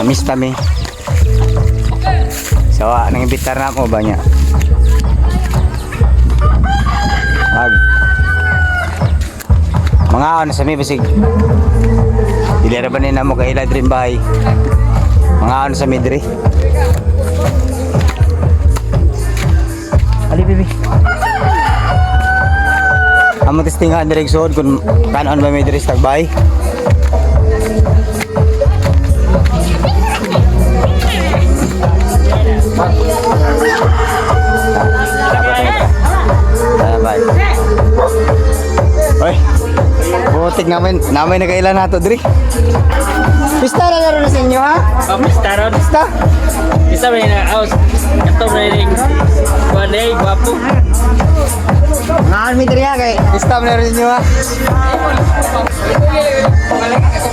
Namiss kami. So, ah, nang imbitar na ako ba niya? Mga ano sa mi basig. Dilera ba ni namo kay ila dream bahay. Mga ano sa mi diri. Ali bibi. Amo testingan diri sud kun kanon ba mi diri sa bye. Oy. Butik namin, namin nagailan na to, Dri. Pista na laro na sa inyo, ha? Oh, Mr. Ron. Pista? Isa may na house. Ito na rin. Kuwanay, gwapo. Mga army Dri, ha? Kay pista na laro ninyo, ha?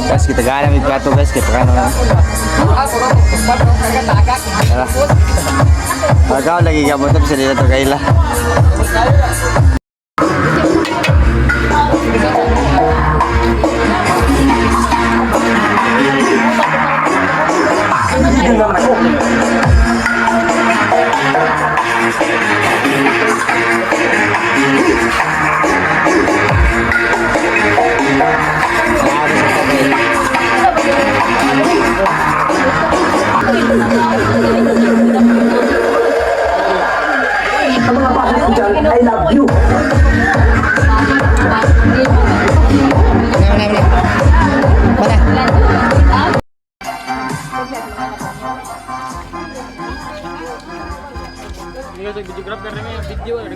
Guys, kita gana mit kato, guys. Kita kano na. Tara. Baka lagi ka mo tapos nila to kaila. Thank you. Ini kita video grab karena ini ada